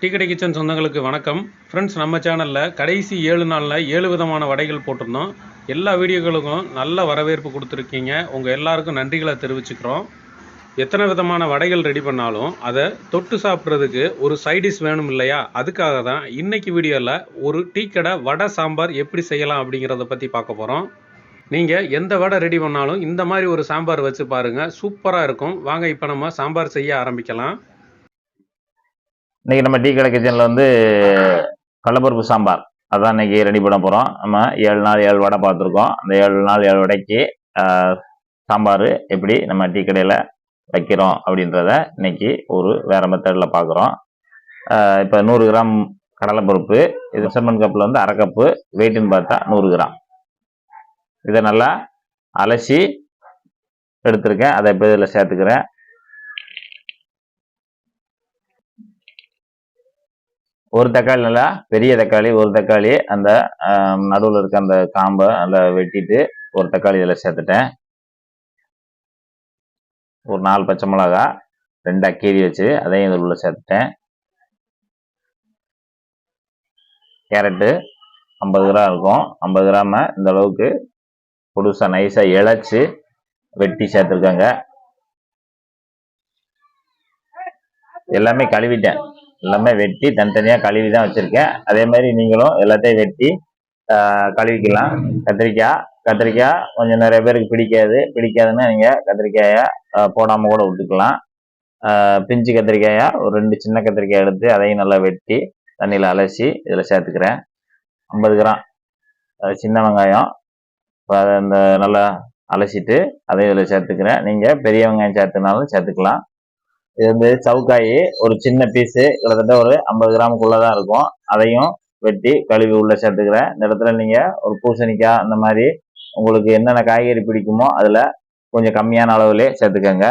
டீக்கடை கிச்சன் சொந்தங்களுக்கு வணக்கம். ஃப்ரெண்ட்ஸ் நம்ம சேனலில் கடைசி ஏழு நாளில் ஏழு விதமான வடைகள் போட்டிருந்தோம். எல்லா வீடியோகளுக்கும் நல்ல வரவேற்பு கொடுத்துருக்கீங்க. உங்கள் எல்லாருக்கும் நன்றிகளை தெரிவிச்சுக்கிறோம். எத்தனை விதமான வடைகள் ரெடி பண்ணாலும் அதை தொட்டு சாப்பிட்றதுக்கு ஒரு சைடிஷ் வேணும் இல்லையா? அதுக்காக தான் இன்றைக்கி வீடியோவில் ஒரு டீ கடை வடை சாம்பார் எப்படி செய்யலாம் அப்படிங்கிறத பற்றி பார்க்க போகிறோம் நீங்கள் எந்த வடை ரெடி பண்ணாலும் இந்த மாதிரி ஒரு சாம்பார் வச்சு பாருங்கள் சூப்பராக இருக்கும். வாங்க இப்போ நம்ம சாம்பார் செய்ய ஆரம்பிக்கலாம். இன்னைக்கு நம்ம டீ கடை கிச்சனில் வந்து கடலப்பருப்பு சாம்பார். அதான் இன்னைக்கு ரெடி பண்ண போகிறோம் நம்ம ஏழு நாள் ஏழு வடை பார்த்துருக்கோம். அந்த ஏழு நாள் ஏழு வடைக்கு சாம்பார் எப்படி நம்ம டீ கடையில் வைக்கிறோம் அப்படின்றத இன்னைக்கு ஒரு வேற மெத்தடில் பார்க்குறோம். இப்போ நூறு கிராம் கடலைப்பருப்பு இது செம்மன் கப்பில் வந்து அரை கப்பு வெயிட்டுன்னு பார்த்தா நூறு கிராம். இதை நல்லா அலசி எடுத்திருக்கேன். அதை இப்போ இதில் சேர்த்துக்கிறேன். ஒரு தக்காளி நல்லா பெரிய தக்காளி ஒரு தக்காளி அந்த நடுவில் இருக்க அந்த காம்பை நல்லா வெட்டிட்டு ஒரு தக்காளி இதில் சேர்த்துட்டேன். ஒரு நாலு பச்சை மிளகா ரெண்டு அக்கீரி வச்சு அதையும் இதில் உள்ள சேர்த்துட்டேன். கேரட்டு ஐம்பது கிராம் இருக்கும். ஐம்பது கிராம இந்த அளவுக்கு புதுசாக நைஸாக இழைச்சி வெட்டி சேர்த்துருக்காங்க. எல்லாமே கழுவிட்டேன். எல்லாமே வெட்டி தனித்தனியாக கழுவி தான் வச்சுருக்கேன். அதே மாதிரி நீங்களும் எல்லாத்தையும் வெட்டி கழுவிக்கலாம். கத்திரிக்காய் கத்திரிக்காய் கொஞ்சம் நிறைய பேருக்கு பிடிக்காது. பிடிக்காதுன்னா நீங்கள் கத்திரிக்காயை போடாமல் கூட விட்டுக்கலாம். பிஞ்சு கத்திரிக்காயாக ஒரு ரெண்டு சின்ன கத்திரிக்காய் எடுத்து அதையும் நல்லா வெட்டி தண்ணியில் அலசி இதில் சேர்த்துக்கிறேன். ஐம்பது கிராம். சின்ன வெங்காயம். இப்போ அதை இந்த நல்லா அலசிட்டு அதையும் இதில் சேர்த்துக்கிறேன். நீங்கள் பெரிய வெங்காயம் சேர்த்துனாலும் சேர்த்துக்கலாம். இது வந்து சவுக்காய் ஒரு சின்ன பீஸு கிட்டத்தட்ட ஒரு ஐம்பது கிராமுக்குள்ளே தான் இருக்கும். அதையும் வெட்டி கழுவி உள்ள சேர்த்துக்கிறேன். இந்த இடத்துல நீங்கள் ஒரு பூசணிக்காய் அந்த மாதிரி உங்களுக்கு என்னென்ன காய்கறி பிடிக்குமோ அதில் கொஞ்சம் கம்மியான அளவுலே சேர்த்துக்கோங்க.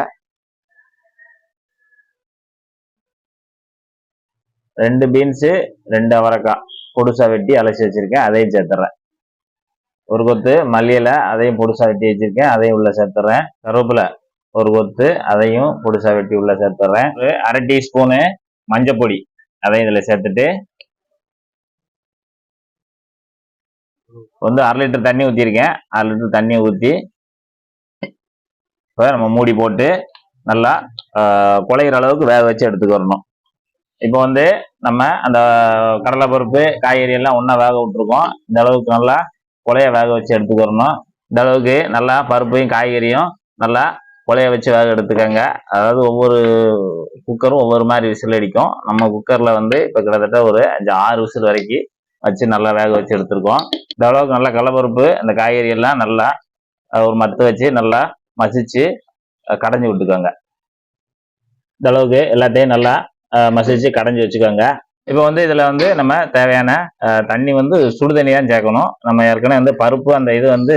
ரெண்டு பீன்ஸு ரெண்டு அவரைக்காய். பொடுசாக வெட்டி அலசி வச்சுருக்கேன். அதையும் சேர்த்துறேன். ஒரு கொத்து மல்லியில் அதையும் பொடுசாக வெட்டி வச்சுருக்கேன். அதையும் உள்ள சேர்த்துறேன். கருவேப்பிலை ஒரு கொத்து அதையும் பொடிசா வெட்டி உள்ள சேர்த்துறேன். ஒரு அரை டீஸ்பூனு மஞ்சள் பொடி அதையும் இதில் சேர்த்துட்டு வந்து அரை லிட்டர் தண்ணி ஊற்றிருக்கேன் அரை லிட்டர் தண்ணி ஊற்றி இப்போ நம்ம மூடி போட்டு நல்லா குழையிற அளவுக்கு வேக வச்சு எடுத்துக்கிறணும் இப்போ வந்து நம்ம அந்த கடலைப்பருப்பு காய்கறி எல்லாம் ஒன்றா வேக விட்டுருக்கோம். இந்த அளவுக்கு நல்லா குழைய வேக வச்சு எடுத்துக்கிறணும் இந்த அளவுக்கு நல்லா பருப்பையும் காய்கறியும் நல்லா கொலையை வச்சு வேக எடுத்துக்கோங்க. அதாவது ஒவ்வொரு குக்கரும் ஒவ்வொரு மாதிரி விசில் அடிக்கும். நம்ம குக்கரில் வந்து இப்போ கிட்டத்தட்ட ஒரு அஞ்சு ஆறு விசில் வரைக்கும் வச்சு நல்லா வேக வச்சு எடுத்துருக்கோம். இந்த அளவுக்கு நல்லா கடலப்பருப்பு அந்த காய்கறி எல்லாம் நல்லா ஒரு மத்து வச்சு நல்லா மசிச்சு கடைஞ்சி விட்டுக்கோங்க. இந்த அளவுக்கு எல்லாத்தையும் நல்லா மசித்து மசிச்சு கடைஞ்சி வச்சுக்கோங்க. இப்போ வந்து இதில் வந்து நம்ம தேவையான தண்ணி வந்து சுடு தண்ணி தான் சேர்க்கணும். நம்ம ஏற்கனவே வந்து பருப்பு அந்த இது வந்து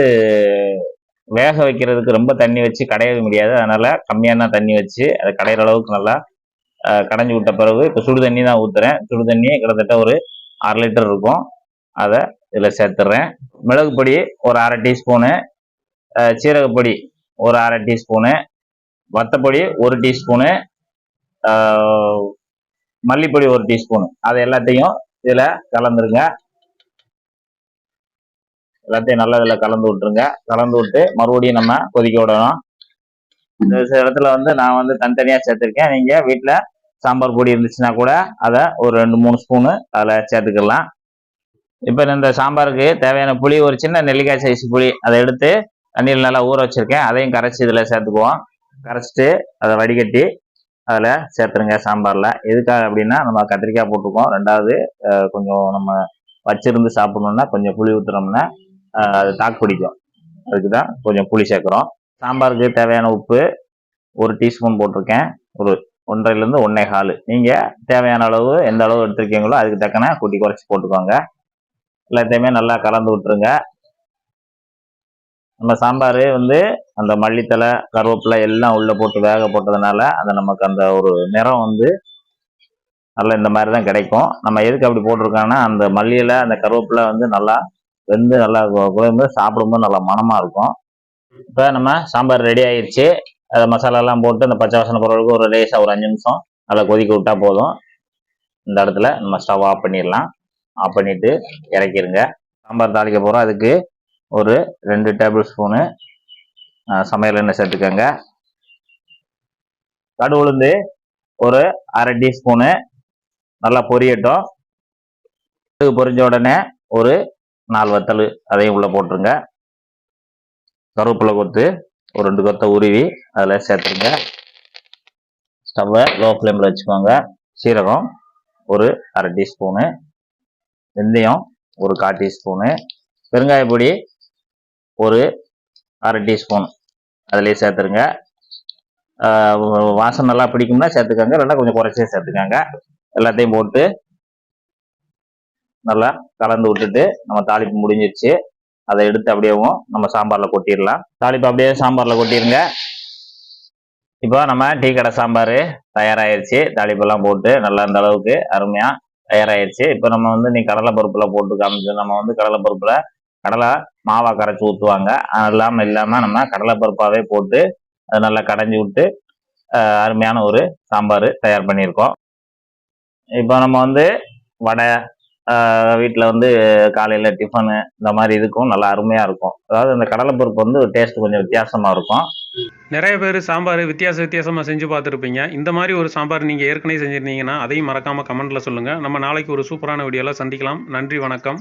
வேக வைக்கிறதுக்கு ரொம்ப தண்ணி வச்சு கடையவே முடியாது. அதனால கம்மியான தண்ணி வச்சு அதை கடையிற அளவுக்கு நல்லா கடைஞ்சி விட்ட பிறகு இப்போ சுடு தண்ணி தான் ஊற்றுறேன் சுடு தண்ணி கிட்டத்தட்ட ஒரு அரை லிட்டர் இருக்கும். அதை இதில் சேர்த்துட்றேன் மிளகு பொடி ஒரு அரை டீஸ்பூனு சீரகப்பொடி ஒரு அரை டீஸ்பூனு வத்தப்பொடி ஒரு டீஸ்பூனு மல்லிப்பொடி ஒரு டீஸ்பூனு. அதை எல்லாத்தையும் இதில் கலந்துருங்க. எல்லாத்தையும் நல்லா இதில் கலந்து விட்டுருங்க. கலந்து விட்டு மறுபடியும் நம்ம கொதிக்க விடணும். இந்த சில இடத்துல வந்து நான் வந்து தனித்தனியாக சேர்த்துருக்கேன். நீங்கள் வீட்டில் சாம்பார் பொடி இருந்துச்சுன்னா கூட அதை ஒரு ரெண்டு மூணு ஸ்பூனு அதில் சேர்த்துக்கலாம். இப்போ இந்த சாம்பாருக்கு தேவையான புளி ஒரு சின்ன நெல்லிக்காய் சைஸ் புளி அதை எடுத்து தண்ணியில் நல்லா ஊற வச்சுருக்கேன். அதையும் கரைச்சி இதில் சேர்த்துக்குவோம். கரைச்சிட்டு அதை வடிகட்டி அதில் சேர்த்துருங்க சாம்பாரில். எதுக்காக அப்படின்னா நம்ம கத்திரிக்காய் போட்டிருக்கோம். ரெண்டாவது கொஞ்சம் நம்ம வச்சிருந்து சாப்பிட்ணுன்னா கொஞ்சம் புளி ஊற்றுனோம்னா தாக்கு பிடிக்கும். அதுக்கு தான் கொஞ்சம் புளி சேர்க்குறோம். சாம்பாருக்கு தேவையான உப்பு ஒரு டீஸ்பூன் போட்டிருக்கேன். ஒரு ஒன்றரைலேருந்து ஒன்றே கால். நீங்கள் தேவையான அளவு எந்த அளவு எடுத்துருக்கீங்களோ அதுக்கு தக்கன கூட்டி குறைச்சி போட்டுக்கோங்க. எல்லாத்தையுமே நல்லா கலந்து விட்டுருங்க. நம்ம சாம்பார் வந்து அந்த மல்லித்தலை கருவேப்பிலை எல்லாம் உள்ளே போட்டு வேக போட்டதுனால அதை நமக்கு அந்த ஒரு நிறம் வந்து நல்லா இந்த மாதிரி தான் கிடைக்கும். நம்ம எதுக்கு அப்படி போட்டிருக்கோன்னா அந்த மல்லியில் அந்த கருவேப்பிலை வந்து நல்லா வெந்து நல்லா குழம்பு சாப்பிடும்போது நல்லா மனமாக இருக்கும். இப்போ நம்ம சாம்பார் ரெடி ஆயிடுச்சு அதை மசாலாலாம் போட்டு அந்த பச்சை வாசனை பொருளுக்கு ஒரு லேசாக ஒரு அஞ்சு நிமிஷம் நல்லா கொதிக்க விட்டால் போதும். இந்த இடத்துல நம்ம ஸ்டவ் ஆஃப் பண்ணிடலாம். ஆஃப் பண்ணிவிட்டு இறக்கிருங்க. சாம்பார் தாளிக்க போகிறோம் அதுக்கு ஒரு ரெண்டு டேபிள் ஸ்பூனு சமையல் எண்ணெய் சேர்த்துக்கோங்க. கடு உளுந்து ஒரு அரை டீஸ்பூனு நல்லா பொரியட்டும். இது பொரிஞ்ச உடனே ஒரு நாலு வத்தல் அதையும் உள்ளே போட்டுருங்க. கருவேப்பிலை கொத்து ஒரு ரெண்டு கொத்தை உருவி அதில் சேர்த்துருங்க. ஸ்டவ்வை லோ ஃப்ளேமில் வச்சுக்கோங்க. சீரகம் ஒரு அரை டீஸ்பூனு வெந்தயம் ஒரு கால் டீஸ்பூனு பெருங்காய பொடி ஒரு அரை டீஸ்பூன் அதிலே சேர்த்துருங்க. வாசம் நல்லா பிடிக்கும்னா சேர்த்துக்கோங்க இல்லைன்னா கொஞ்சம் குறைச்சே சேர்த்துக்கோங்க. எல்லாத்தையும் போட்டு நல்லா கலந்து விட்டுட்டு நம்ம தாளிப்பு முடிஞ்சிருச்சு. அதை எடுத்து அப்படியேவும் நம்ம சாம்பாரில் கொட்டிடலாம். தாளிப்பு அப்படியே சாம்பாரில் கொட்டிடுங்க இப்போ நம்ம டீ கடை சாம்பார் தயாராகிருச்சு தாளிப்பெல்லாம் போட்டு நல்லா அந்த அளவுக்கு அருமையாக தயாராகிருச்சு இப்போ நம்ம வந்து நீ கடலை பருப்பில் போட்டு காமிச்சு நம்ம வந்து கடலை பருப்பில் கடலை மாவா கரைச்சி ஊற்றுவாங்க அது இல்லாமல் இல்லாமல் நம்ம கடலை பருப்பாகவே போட்டு அதை நல்லா கடைஞ்சி விட்டு அருமையான ஒரு சாம்பார் தயார் பண்ணியிருக்கோம். இப்போ நம்ம வந்து வடை வீட்டில் வந்து காலையில் டிஃபனு இந்த மாதிரி இதுக்கும் நல்லா அருமையாக இருக்கும். அதாவது இந்த கடலைப்பருப்பு வந்து டேஸ்ட் கொஞ்சம் வித்தியாசமாக இருக்கும். நிறைய பேர் சாம்பார் வித்தியாச வித்தியாசமாக செஞ்சு பார்த்துருப்பீங்க. இந்த மாதிரி ஒரு சாம்பார் நீங்கள் ஏற்கனவே செஞ்சுருந்தீங்கன்னா அதையும் மறக்காமல் கமெண்ட்டில் சொல்லுங்கள் நம்ம நாளைக்கு ஒரு சூப்பரான வீடியோவில் சந்திக்கலாம். நன்றி வணக்கம்.